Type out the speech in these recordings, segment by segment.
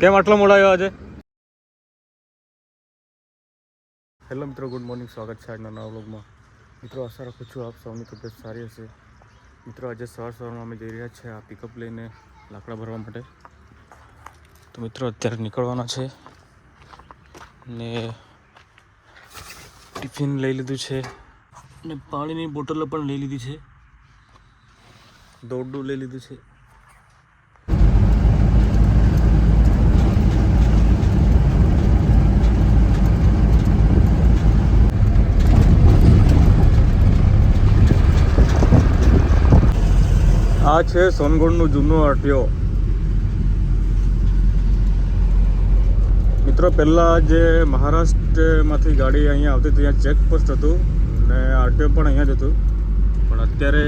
કેમ આટલો મોડા આવ્યો આજે? હેલો મિત્રો, ગુડ મોર્નિંગ, સ્વાગત છે આજના નવા વ્લોગમાં. મિત્રો, આશા રાખું છું આપ સૌની તબિયત સારી હશે. મિત્રો, આજે સવાર સવારમાં અમે જઈ રહ્યા છીએ આ પિકઅપ લઈને લાકડા ભરવા માટે. તો મિત્રો, અત્યારે નીકળવાના છે ને ટિફિન લઈ લીધું છે ને પાણીની બોટલો પણ લઈ લીધી છે. દોડું લઈ લીધું છે. આ છે સોનગઢનું જૂનું આરટીઓ મિત્રો, પહેલાં જે મહારાષ્ટ્રમાંથી ગાડી અહીંયા આવતી હતી, ત્યાં ચેકપોસ્ટ હતું ને આરટીઓ પણ અહીંયા જ હતું. પણ અત્યારે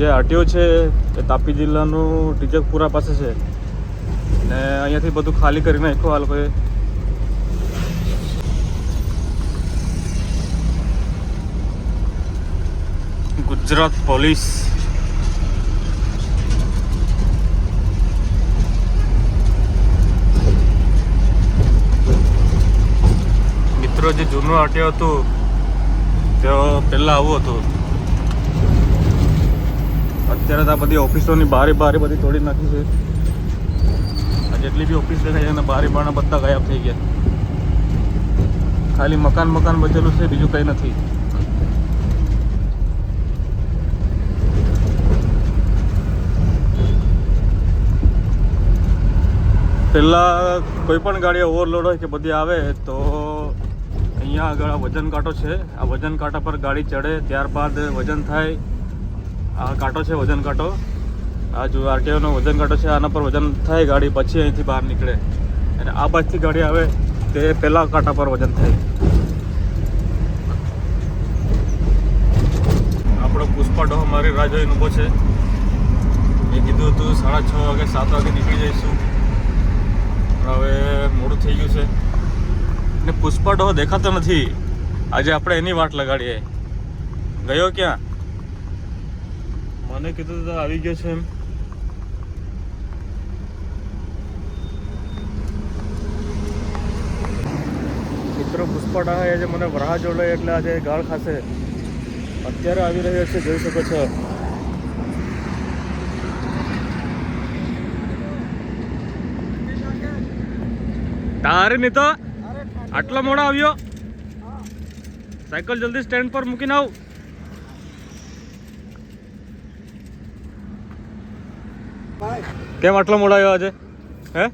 જે આરટીઓ છે એ તાપી જિલ્લાનું ટીજકપુરા પાસે છે. ને અહીંયાથી બધું ખાલી કરી નાખ્યું આ લોકોએ. ગુજરાત પોલીસ. મિત્રો જે જૂનું આટીઓ હતું, તે પહેલાં આવું હતું. અત્યારે તો આ બધી ઓફિસોની બારે બારે બધી તોડી નાખી છે. આ જેટલી બી ઓફિસ દેખાય એના બારે બારણા બધા ગાયબ થઈ ગયા. ખાલી મકાન મકાન બચેલું છે, બીજું કંઈ નથી. પહેલાં કોઈ પણ ગાડી ઓવરલોડ હોય કે બધી આવે, તો અહીંયા આગળ આ વજન કાંટો છે. આ વજન કાંટા પર ગાડી ચડે, ત્યારબાદ વજન થાય. આ કાંટો છે વજન કાંટો. આ જો આરટીઓનો વજન કાંટો છે, આના પર વજન થાય, ગાડી પછી અહીંથી બહાર નીકળે. અને આ બાજથી ગાડી આવે, તે પહેલાં કાંટા પર વજન થાય. આપણો પુષ્પા ડોહ મારી રાહ જોઈને ઊભો છે. મેં કીધું હતું, સાડા છ વાગે સાત વાગે નીકળી જઈશું. હવે મોડું થઈ ગયું છે. ને પુષ્પા ડોહ દેખાતો નથી. આજે આપણે એની વાટ લગાડીએ. ગયો ક્યાં? મને કીધું તો આવી ગયો છે એમ. મિત્રો, પુષ્પા આજે મને વરાહ જોડે એટલે આજે ગાળ ખાશે. અત્યારે આવી રહ્યો છે, જોઈ શકો છો. તારે નહીં તો આટલો મોડો આવ્યો? સાયકલ જલ્દી સ્ટેન્ડ પર મૂકીને આવ. કેમ આટલો મોડો આવ્યો આજે? હે?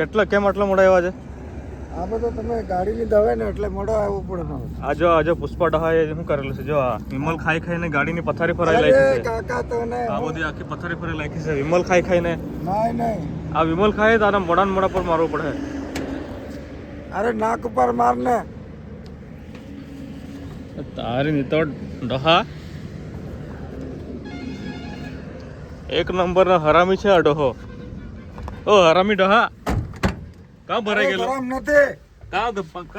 કેટલા કેમ આટલો મોડો આવ્યો આજે? આ બધો તમે ગાડી લીધા હોય ને એટલે મોડો આવવું પડે. આ જો આ જો પુષ્પા ડહાએ શું કરેલું છે? જો આ વિમલ ખાઈ ખાઈને ગાડીની પથારી ફરાઈ અરે છે. કાકા તને આ બધી આખી પથારી ફરાઈ લાખી છે. વિમલ ખાઈ ખાઈને. નહીં નહીં. આ વિમલ ખાય તો આના મોડા મોડા પર મારવું પડે. અરે નાક ઉપર માર ને. તારી ની તો ડહા. એક નંબર નો હરામી છે ડોહો. ઓ હરામી ડહા. કા ભરાઈ ગયેલો? ગરમ નથી. કાં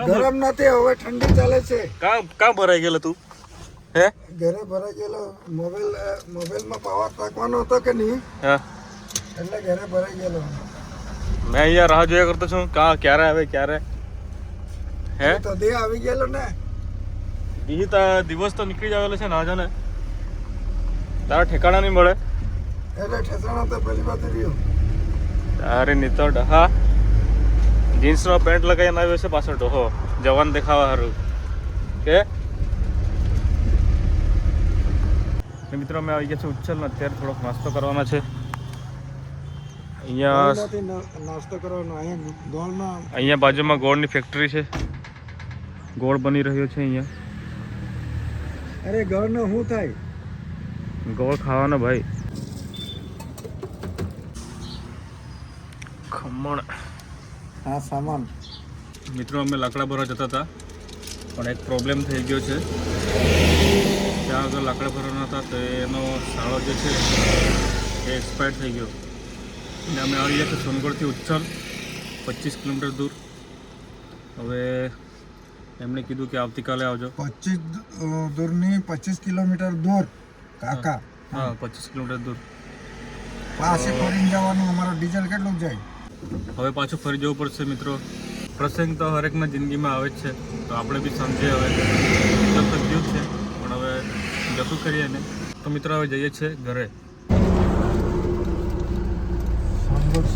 ગરમ નથી હવે ઠંડી ચાલે છે. કા કા ભરાઈ ગયેલો તું? હે? ઘરે ભરાઈ ગયેલો. મોબાઈલ મોબાઈલમાં પાવર તાકવાનો હતો કે નહીં? હા. એટલે ઘરે ભરાઈ ગયેલો. મેં અહીંયા રાહ જોયા કરતો છું. કા ક્યારે આવે ક્યારે? હે? તો દે આવી ગયેલો ને? બીજી તો દિવસ તો નીકળી જાવેલો છે ના જાને તારા ઠેકાણા નહીં મળે. એટલે ઠેકાણા તો પેલી બાજુ રહ્યો. તારે ની તો ડહા. જીન્સનો પેન્ટ લગાવીને આવ્યો છે પાછળ ડોહો. જવાન દેખાવા સારું કે? મિત્રો અમે આવી ગયા છે ઉચ્છલ ને અત્યારે થોડોક નાસ્તો કરવાના છે. અહીંયા નાસ્તો કરવાનો અહીંયા ગોળમાં અહીંયા બાજુમાં ગોળની ફેક્ટરી છે. ગોળ બની રહ્યો છે અહીંયા. અરે ગળનો શું થાય? ગોળ ખાવાનો ભાઈ. ખમણ. હા સામાન. મિત્રો અમે લાકડા ભરવા જતા હતા પણ એક પ્રોબ્લેમ થઈ ગયો છે. ત્યાં આગળ લાકડા ભરવાના હતા તો એનો શાળો જે છે એ એક્સપાયર થઈ ગયો. અને અમે આવી ગયા છે સોનગઢથી ઉચ્છલ પચીસ કિલોમીટર દૂર. હવે એમણે કીધું કે આવતીકાલે આવજો. પચીસ દૂરની પચીસ કિલોમીટર દૂર કાકા. હા પચીસ કિલોમીટર દૂર. પાસે ફરીને જવાનું અમારો ડીઝલ કેટલું જાય? હવે પાછું ફરી જવું પડશે મિત્રો. પ્રસંગ તો હરેકના જિંદગીમાં આવે જ છે. તો આપણે બી સમજીએ હવે. તો ગયું છે. પણ હવે જતું કરીએ ને. તો મિત્રો હવે જઈએ છીએ ઘરે. સાંગોડ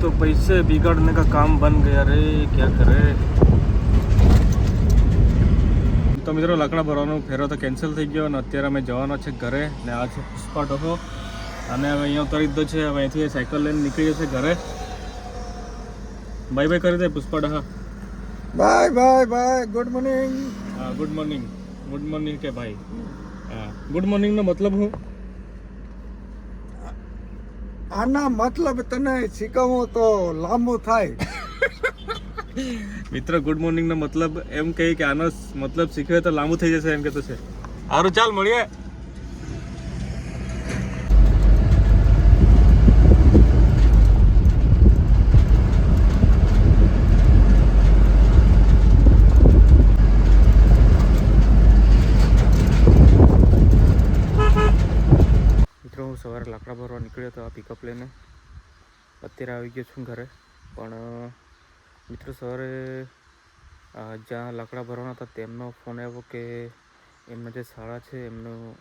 तो पैसे बिगाड़ने का काम बन गया रे क्या करे તો મિત્રો લાકડા ભરવાનો ફેરો તો કેન્સલ થઈ ગયો અને અત્યારે અમે જવાનો છે ઘરે ને આ છે પુષ્પા ટોકો અને હવે અહીંયા ઉતારી દીધો છે હવે અહીંથી સાયકલ લઈને નીકળી જશે ઘરે બાય બાય કરી દે Pushpa ડહા bye bye bye good morning હા ગુડ મોર્નિંગ ગુડ મોર્નિંગ કે ભાઈ હા ગુડ મોર્નિંગનો મતલબ હું આના મતલબ તને શીખવું તો લાંબુ થાય. મિત્ર ગુડ મોર્નિંગનો મતલબ એમ કહે કે આનો મતલબ શીખવે તો લાંબુ થઈ જશે એમ કહેતો છે. સારું ચાલ, મળીએ મિત્રો હું સવારે લાકડા ભરવા નીકળ્યો હતો આ પિકઅપ લઈને. અત્યારે આવી ગયો છું ઘરે. પણ, મિત્રો સવારે જ્યાં લાકડા ભરવાના હતા તેમનો ફોન આવ્યો કે એમના જે શાળા છે એમનું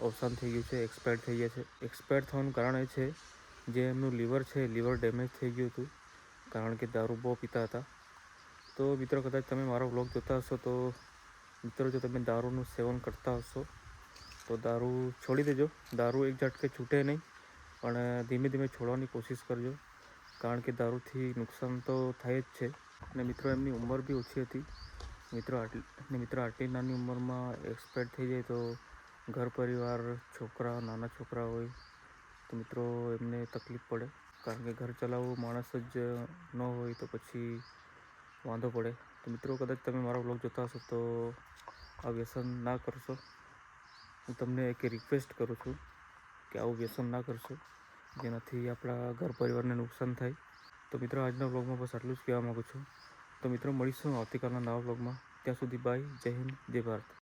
અવસાન થઈ ગયું છે એક્સપાયર થઈ ગયા છે. એક્સપાયર થવાનું કારણ એ છે, જે એમનું લીવર છે લીવર ડેમેજ થઈ ગયું હતું. કારણ કે દારૂ બહુ પીતા હતા. તો મિત્રો કદાચ તમે મારો વ્લોગ જોતા હશો તો, મિત્રો જો તમે દારૂનું સેવન કરતા હશો તો દારૂ છોડી દેજો. દારૂ એક ઝટકે છૂટે નહીં, પણ ધીમે ધીમે છોડવાની કોશિશ કરજો. કારણ કે દારૂથી નુકસાન તો થાય જ છે. અને મિત્રો, એમની ઉંમર બી ઓછી હતી. મિત્રો, આટલી મિત્રો, આટલી નાની ઉંમરમાં એક્સપાયર થઈ જાય તો ઘર પરિવાર, છોકરા, નાના છોકરા હોય, તો મિત્રો, એમને તકલીફ પડે. કારણ કે ઘર ચલાવવું માણસ જ ન હોય તો પછી વાંધો પડે. તો મિત્રો, કદાચ તમે મારો બ્લોગ જોતા હશો તો આ વ્યસન ના કરશો. હું તમને એક રિક્વેસ્ટ કરું છું કે આવું વ્યસન ના કરશો, જેનાથી આપણા ઘર પરિવારને નુકસાન થાય. તો મિત્રો, આજના વ્લોગમાં બસ આટલું જ કહેવા માગું છું. તો મિત્રો, મળીશું આવતીકાલના નવા વ્લોગમાં ત્યાં સુધી બાય જય હિન્દ, જય ભારત.